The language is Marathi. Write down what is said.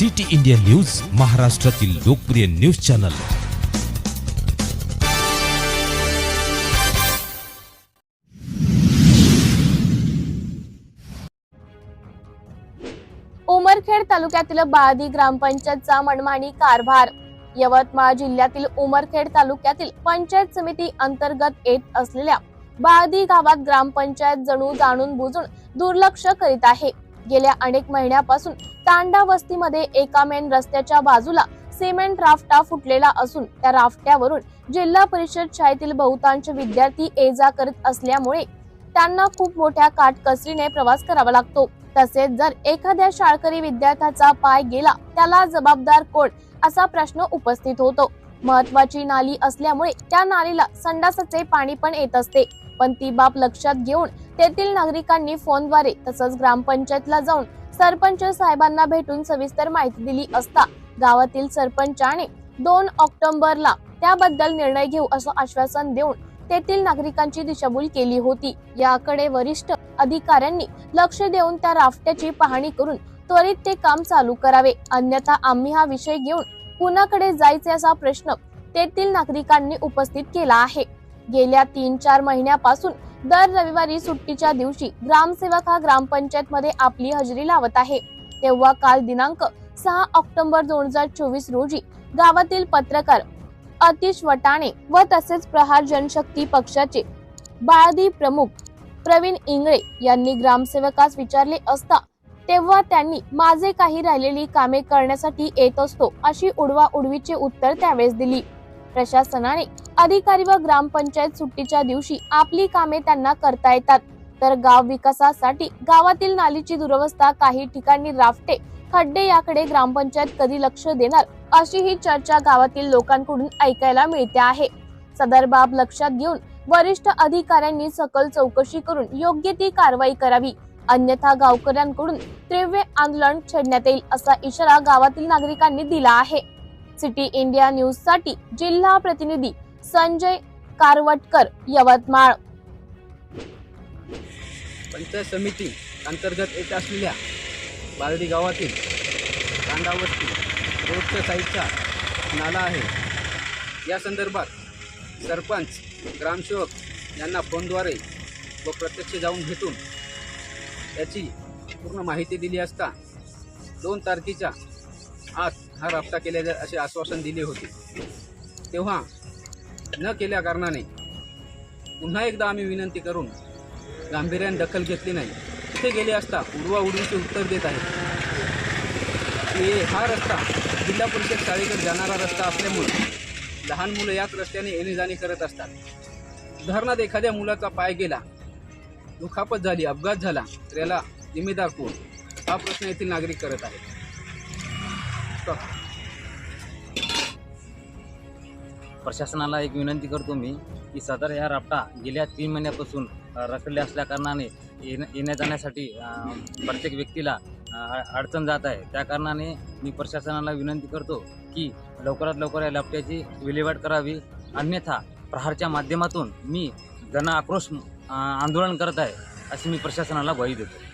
सिटी इंडिया न्यूज महाराष्ट्रातील लोकप्रिय न्यूज चॅनल. उमरखेड तालुक्यातील बाळदी ग्रामपंचायतचा मनमानी कारभार. यवतमाळ जिल्ह्यातील उमरखेड तालुक्यातील पंचायत समिती अंतर्गत येत असलेल्या बाळदी गावात ग्रामपंचायत जणू जाणून बुजून दुर्लक्ष करीत आहे. गेल्या अनेक महिन्यापासून तांडा वस्तीमध्ये एका मेन रस्त्याच्या बाजूला सिमेंट राफ्टा फुटलेला असून त्या राफ्ट्यावरून जिल्हा परिषद शाळेतील बहुतांश विद्यार्थी ये जा करत असल्यामुळे त्यांना खूप मोठ्या काटकसरीने प्रवास करावा लागतो. तसेच जर एखाद्या शाळकरी विद्यार्थ्याचा पाय गेला त्याला जबाबदार कोण असा प्रश्न उपस्थित होतो. महत्वाची नाली असल्यामुळे त्या नालीला संडासाचे पाणी पण येत असते. पण ती बाब लक्षात घेऊन तेथील नागरिकांनी फोनद्वारे तसंच ग्रामपंचायतला जाऊन सरपंच साहेबांना भेटून सविस्तर माहिती दिली असता गावातील सरपंचाने दोन ऑक्टोबरला त्याबद्दल निर्णय घेऊ असं आश्वासन देऊन तेथील नागरिकांची दिशाभूल केली होती. याकडे वरिष्ठ अधिकाऱ्यांनी लक्ष देऊन त्या राफ्ट्याची पाहणी करून त्वरित ते काम चालू करावे. अन्यथा आम्ही हा विषय घेऊन कुणाकडे जायचे असा प्रश्न तेथील नागरिकांनी उपस्थित केला आहे. गेल्या तीन चार महिन्यापासून दर रविवारी सुट्टीच्या दिवशी ग्रामसेवक हा ग्रामपंचायत मध्ये आपली हजेरी लावत आहे. तेव्हा काल दिनांक सहा ऑक्टोबर दोन हजार चोवीस रोजी गावातील पत्रकार अतिश वटाणे व तसेच प्रहार जनशक्ती पक्षाचे बाळदी प्रमुख प्रवीण इंगळे यांनी ग्रामसेवकास विचारले असता तेव्हा त्यांनी माझे काही राहिलेली कामे करण्यासाठी येत असतो अशी उडवा उडवीचे उत्तर त्यावेळेस दिली. प्रशासनाने अधिकारी व ग्रामपंचायत सुट्टीच्या दिवशी आपली कामे त्यांना करता येतात. तर गाव विकासासाठी गावातील नालीची दुरवस्था काही ठिकाणी राफ्टे खड्डे याकडे ग्रामपंचायत कधी लक्ष देणार अशी ही चर्चा गावातील लोकांकडून ऐकायला मिळते आहे. सदर बाब लक्षात घेऊन वरिष्ठ अधिकाऱ्यांनी सकल चौकशी करून योग्य ती कारवाई करावी. अन्यथा गावकऱ्यांकडून तीव्र आंदोलन छेडण्यात येईल असा इशारा गावातील नागरिकांनी दिला आहे. सिटी इंडिया न्यूजसाठी जिल्हा प्रतिनिधी संजय कारवटकर यवतमाळ. पंचायत समिती अंतर्गत येत असलेल्या बालडी गावातील कांदावस्ती रोडच्या साईडचा नाला आहे. या संदर्भात सरपंच ग्रामसेवक यांना फोनद्वारे व प्रत्यक्ष जाऊन भेटून याची पूर्ण माहिती दिली असता दोन तारखेच्या आज हा राबता केल्या जाईल असे आश्वासन दिले होते. तेव्हा न केल्या कारणाने पुन्हा एकदा आम्ही विनंती करून गांभीर्याने दखल घेतली नाही. तिथे गेले असता उडवा उडवीचे उत्तर देत आहे की हा रस्ता जिल्हा परिषद शाळेकडे जाणारा रस्ता असल्यामुळे लहान मुलं याच रस्त्याने येणे जाणे करत असतात. उदाहरणार्थ एखाद्या मुलाचा पाय गेला दुखापत झाली अपघात झाला तर याला जिम्मेदार कोण? हा प्रश्न येथील नागरिक करत आहेत. प्रशासनाला एक विनंती करतो मी की सदर या रापटा गेल्या तीन महिन्यापासून रखडले असल्याकारणाने येण्या येण्या जाण्यासाठी प्रत्येक व्यक्तीला अडचण जात आहे. त्या कारणाने मी प्रशासनाला विनंती करतो की लवकरात लवकर या लपट्याची विल्हेवाट करावी. अन्यथा प्रहारच्या माध्यमातून मी जन आक्रोश आंदोलन करत आहे अशी मी प्रशासनाला ग्वाही देतो.